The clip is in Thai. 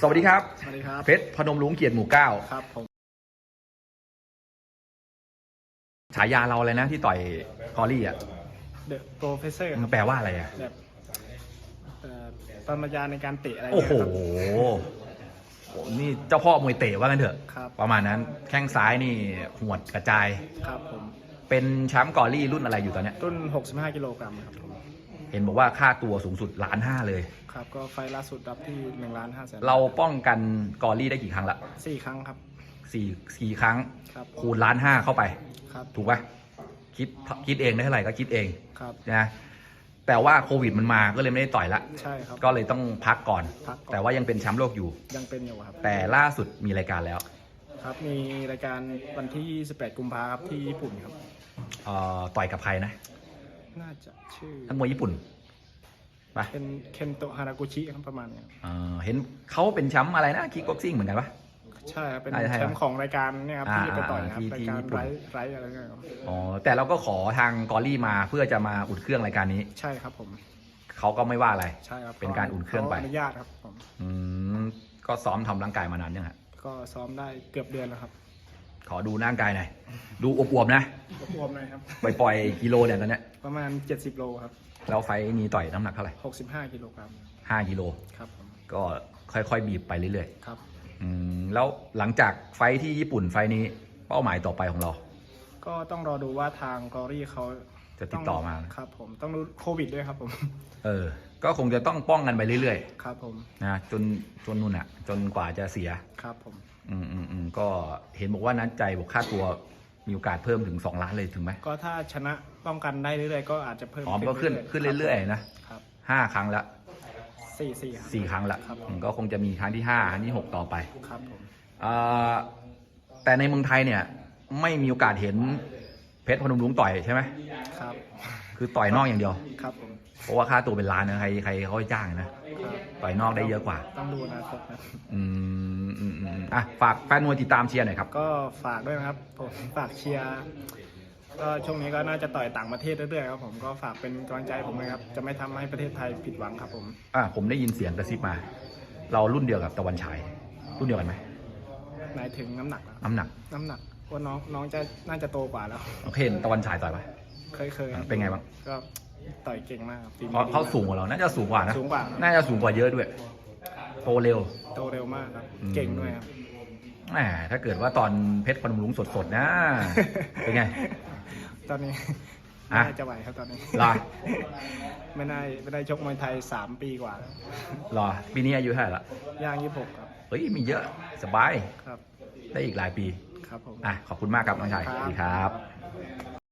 สวัสดีครับ สวัสดีครับ เพชรพนมรุ้งเกียรติหมู่เก้าครับผมฉายาเราเลยนะที่ต่อยกอรี่อะ The Professor คมัรันบแปลว่าอะไรอะ แบบเอ่อปรมาจารย์ในการเตะอะไรโอ้โหเงี้ยครับโอ้นี่เจ้าพ่อมวยเตะว่ากันเถอะ ครับ ประมาณนั้น แข้งซ้ายนี่หวดกระจาย ครับผมเป็นแชมป์กอรี่รุ่นอะไรอยู่ตอนเนี้ย รุ่น 65 กิโลกรัมครับผม เห็นบอกว่าค่าตัวสูงสุดล้านห้าเลย ครับก็ไฟล์ล่าสุดรับที่1ล้าน5แสนเราป้องกันกอรี่ได้กี่ครั้งละสี่ครั้งครับสี่สี่ครั้งครับคูณล้านห้าเข้าไป ครับถูกปะคิดคิดเองได้เท่าไหร่ก็คิดเองครับนะแต่ว่าโควิดมันมาก็เลยไม่ได้ต่อยละ ใช่ครับ ก็เลยต้องพักก่อน พักก่อน แต่ว่ายังเป็นแชมป์โลกอยู่ ยังเป็นอยู่ครับแต่ล่าสุดมีรายการแล้วครับมีรายการวันที่ 18 กุมภาครับที่ญี่ปุ่นครับเอ่อต่อยกับใครนะ น่าจะชื่อนักมวยญี่ปุ่นปะเป็นเคนโตะฮานากุชิครับประมาณเนี้ยเอ่อเห็นเขาเป็นแชมป์อะไรนะคิกบ็อกซิ่งเหมือนกันปะใช่ครับเป็นใช่ใช่แชมป์ของรายการเนี่ยครับอ่าที่ไปต่อยนะครับที่รายที่การญี่ปุ่นไรไรอะไรเงี้ยครับอ๋อแต่เราก็ขอทางกอรี่มาเพื่อจะมาอุ่นเครื่องรายการนี้ ใช่ครับผมเขาก็ไม่ว่าอะไรใช่ครับเป็นการอุ่นเครื่องไปขาอนุญาตครับผมอืมก็ซ้อมทำร่างกายมานานยังฮะก็ซ้อมได้เกือบเดือนแล้วครับ ขอดูร่างกายหน่อย ดูอวบๆนะ รวมเลยครับ ปล่อยๆกิโลเนี่ยตอนเนี้ยประมาณ 70 โลครับแล้วไฟท์นี้ต่อยน้ำหนักเท่าไหร่65 กิโลกรัมห้ากิโล ครับผมก็ค่อยๆ บีบไปเรื่อยครับ ๆอืมแล้วหลังจากไฟท์ที่ญี่ปุ่นไฟท์นี้เป้าหมายต่อไปของเรา ก็ต้องรอดูว่าทางกอรี่เขาจะติดต่อมา ครับผมต้องดูโควิดด้วยครับผม เออ ก็คงจะต้องป้องกันไปเรื่อยครับผมๆนะจนจนนู่นอะ จนกว่าจะเสีย ครับผม อืมอืมอืมก็เห็นบอกว่านัดใจบอกค่าตัวมีโอกาสเพิ่มถึง 2 ล้านเลยถึงไหมก็ถ้าชนะป้องกันได้เรื่อยๆ ก็อาจจะเพิ่มอ๋อมันก็ขึ้นขึ้นเรื่อยๆนะครับห้าครั้งละสี่สี่ครับ สี่ครั้งละครับ อืมก็คงจะมีครั้งที่ห้าครั้งที่หกต่อไปครับผมอ่าแต่ในเมืองไทยเนี่ย ไม่มีโอกาสเห็นเพชรพนมรุ้งต่อยใช่ไหมครับ คือต่อยนอกอย่างเดียว ครับผมเพราะว่าค่าตัวเป็นล้านนะใครใครเขาให้จ้างนะครับต่อยนอกได้เยอะกว่า ต้องดูอนาคตนะอืมอืมอืมอืมอะฝากแฟนมวยติดตามเชียร์หน่อยครับ ก็ฝากด้วยนะครับ ผมฝากเชียร์ก็ช่วงนี้ก็น่าจะต่อยต่างประเทศเรื่อยๆครับผมก็ฝากเป็นกำลังใจผมเลยครับ จะไม่ทำให้ประเทศไทยผิดหวังครับผม อะผมได้ยินเสียงกระซิบมา เรารุ่นเดียวกับตะวันฉาย รุ่นเดียวกันไหมหมายถึงน้ำหนักอะน้ำหนักน้ำหนักว่าน้องน้องจะน่าจะโตกว่าแล้วโอเคเห็นตะวันฉายต่อยปะ เคยเคยครับเป็นไงบ้าง ก็ต่อยเก่งมากครับฝีมืเพราะดีเขาสูงกว่าเรา น่าจะสูงกว่านะ สูงกว่าน่าจะสูงกว่าเยอะด้วย โตเร็ว โตเร็วมากครับ อืม เก่งด้วยครับแหมถ้าเกิดว่าตอนเพชรพนมรุ้งสดๆนะ เป็นไง ตอนนี้อะไม่น่าจะไหวครับตอนนี้เหรอไม่ได้ไม่ได้ชกมวยไทยสามปีกว่าแล้วรอปีนี้อายุเท่าไหร่ละย่างยี่สิบหกครับเฮ้ย มีเยอะ สบาย ครับได้อีกหลายปี ครับผม อะ ขอบคุณมากครับน้องชายครับสวัสดีครับ